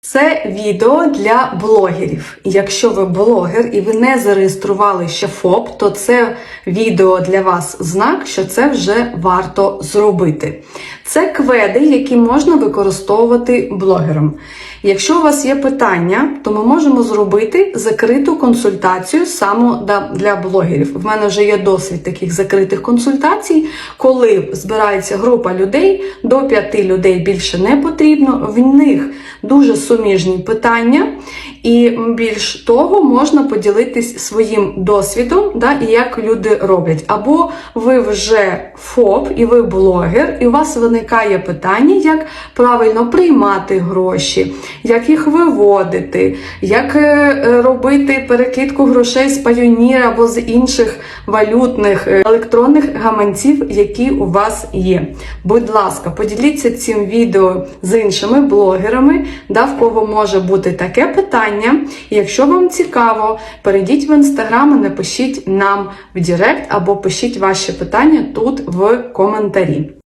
Це відео для блогерів. Якщо ви блогер і ви не зареєстрували ще ФОП, то це відео для вас знак, що це вже варто зробити. Це кведи, які можна використовувати блогерам. Якщо у вас є питання, то ми можемо зробити закриту консультацію саме для блогерів. В мене вже є досвід таких закритих консультацій, коли збирається група людей, до п'яти людей більше не потрібно. В них дуже суміжні питання, і більш того, можна поділитись своїм досвідом, да, і як люди роблять. Або ви вже ФОП і ви блогер, і у вас виникає питання, як правильно приймати гроші, як їх виводити, як е, робити перекидку грошей з Payoneer або з інших валютних е, електронних гаманців, які у вас є. Будь ласка, поділіться цим відео з іншими блогерами, да, в може бути таке питання. Якщо вам цікаво, перейдіть в інстаграм і напишіть нам в Директ або пишіть ваші питання тут в коментарі.